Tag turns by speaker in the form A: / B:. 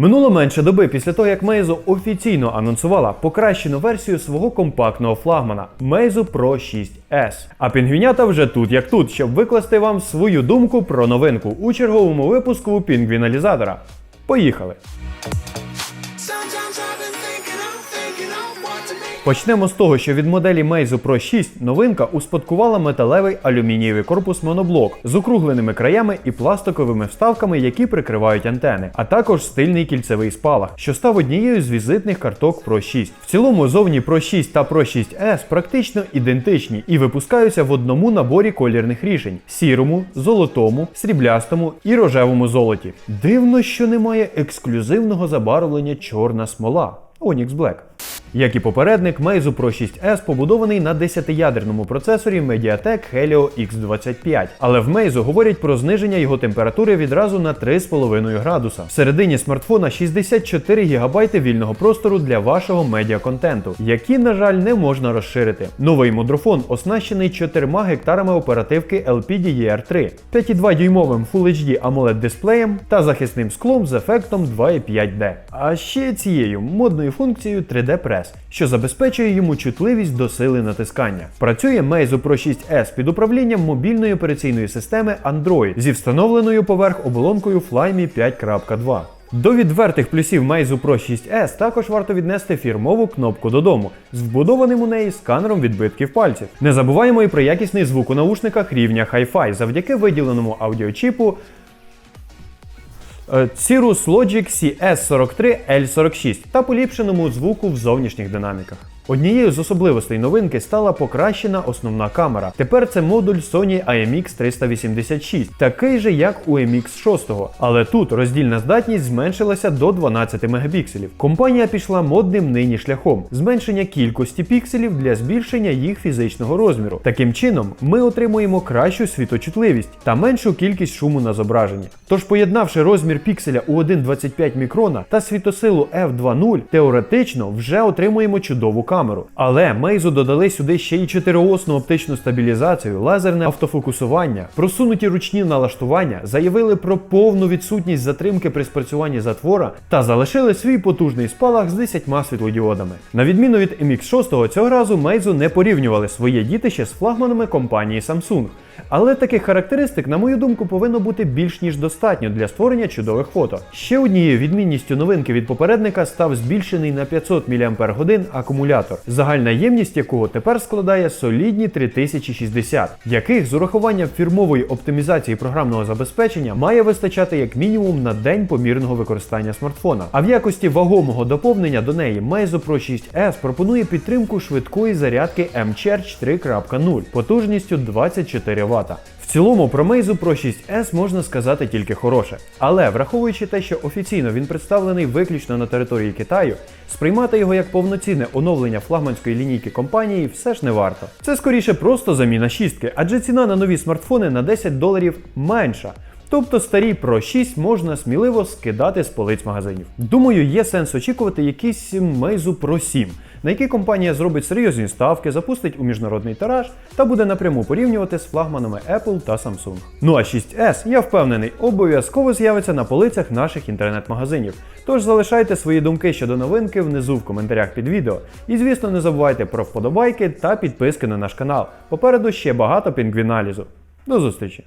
A: Минуло менше доби після того, як Meizu офіційно анонсувала покращену версію свого компактного флагмана Meizu Pro 6S. А пінгвінята вже тут як тут, щоб викласти вам свою думку про новинку у черговому випуску пінгвіналізатора. Поїхали! Почнемо з того, що від моделі Meizu Pro 6 новинка успадкувала металевий алюмінієвий корпус моноблок з округленими краями і пластиковими вставками, які прикривають антени, а також стильний кільцевий спалах, що став однією з візитних карток Pro 6. В цілому зовні Pro 6 та Pro 6S практично ідентичні і випускаються в одному наборі колірних рішень: сірому, золотому, сріблястому і рожевому золоті. Дивно, що немає ексклюзивного забарвлення чорна смола. Onyx Black. Як і попередник, Meizu Pro 6S побудований на 10-ядерному процесорі Mediatek Helio X25. Але в Meizu говорять про зниження його температури відразу на 3,5 градуса. Всередині смартфона 64 ГБ вільного простору для вашого медіаконтенту, які, на жаль, не можна розширити. Новий мудрофон оснащений 4 гектарами оперативки LPDDR3, 5,2 дюймовим Full HD AMOLED дисплеєм та захисним склом з ефектом 2,5D. А ще цією модною функцією 3D Press, що забезпечує йому чутливість до сили натискання. Працює Meizu Pro 6S під управлінням мобільної операційної системи Android зі встановленою поверх оболонкою Flyme 5.2. До відвертих плюсів Meizu Pro 6S також варто віднести фірмову кнопку додому з вбудованим у неї сканером відбитків пальців. Не забуваємо і про якісний звук у наушниках рівня Hi-Fi завдяки виділеному аудіочіпу Cirrus Logic CS43L46 та поліпшеному звуку в зовнішніх динаміках. Однією з особливостей новинки стала покращена основна камера. Тепер це модуль Sony IMX 386, такий же як у MX 6, але тут роздільна здатність зменшилася до 12 мегапікселів. Компанія пішла модним нині шляхом зменшення кількості пікселів для збільшення їх фізичного розміру. Таким чином, ми отримуємо кращу світочутливість та меншу кількість шуму на зображенні. Тож, поєднавши розмір пікселя у 1,25 мікрона та світосилу f2.0, теоретично вже отримуємо чудову камеру. Але Meizu додали сюди ще й чотириосну оптичну стабілізацію, лазерне автофокусування, просунуті ручні налаштування, заявили про повну відсутність затримки при спрацюванні затвора та залишили свій потужний спалах з 10 світлодіодами. На відміну від MX6, цього разу Meizu не порівнювали своє дітище з флагманами компанії Samsung. Але таких характеристик, на мою думку, повинно бути більш ніж достатньо для створення чудових фото. Ще однією відмінністю новинки від попередника став збільшений на 500 мАч акумулятор, загальна ємність якого тепер складає солідні 3060, яких з урахуванням фірмової оптимізації програмного забезпечення має вистачати як мінімум на день помірного використання смартфона. А в якості вагомого доповнення до неї Meizu Pro 6S пропонує підтримку швидкої зарядки M-Charge 3.0 потужністю 24 Вт. В цілому про Meizu Pro 6S можна сказати тільки хороше. Але враховуючи те, що офіційно він представлений виключно на території Китаю, сприймати його як повноцінне оновлення флагманської лінійки компанії все ж не варто. Це скоріше просто заміна шістки, адже ціна на нові смартфони на 10 доларів менша. Тобто старі Pro 6 можна сміливо скидати з полиць магазинів. Думаю, є сенс очікувати якийсь Meizu Pro 7, на який компанія зробить серйозні ставки, запустить у міжнародний тираж та буде напряму порівнювати з флагманами Apple та Samsung. Ну а 6S, я впевнений, обов'язково з'явиться на полицях наших інтернет-магазинів. Тож залишайте свої думки щодо новинки внизу в коментарях під відео. І звісно, не забувайте про вподобайки та підписки на наш канал. Попереду ще багато пінгвіналізу. До зустрічі!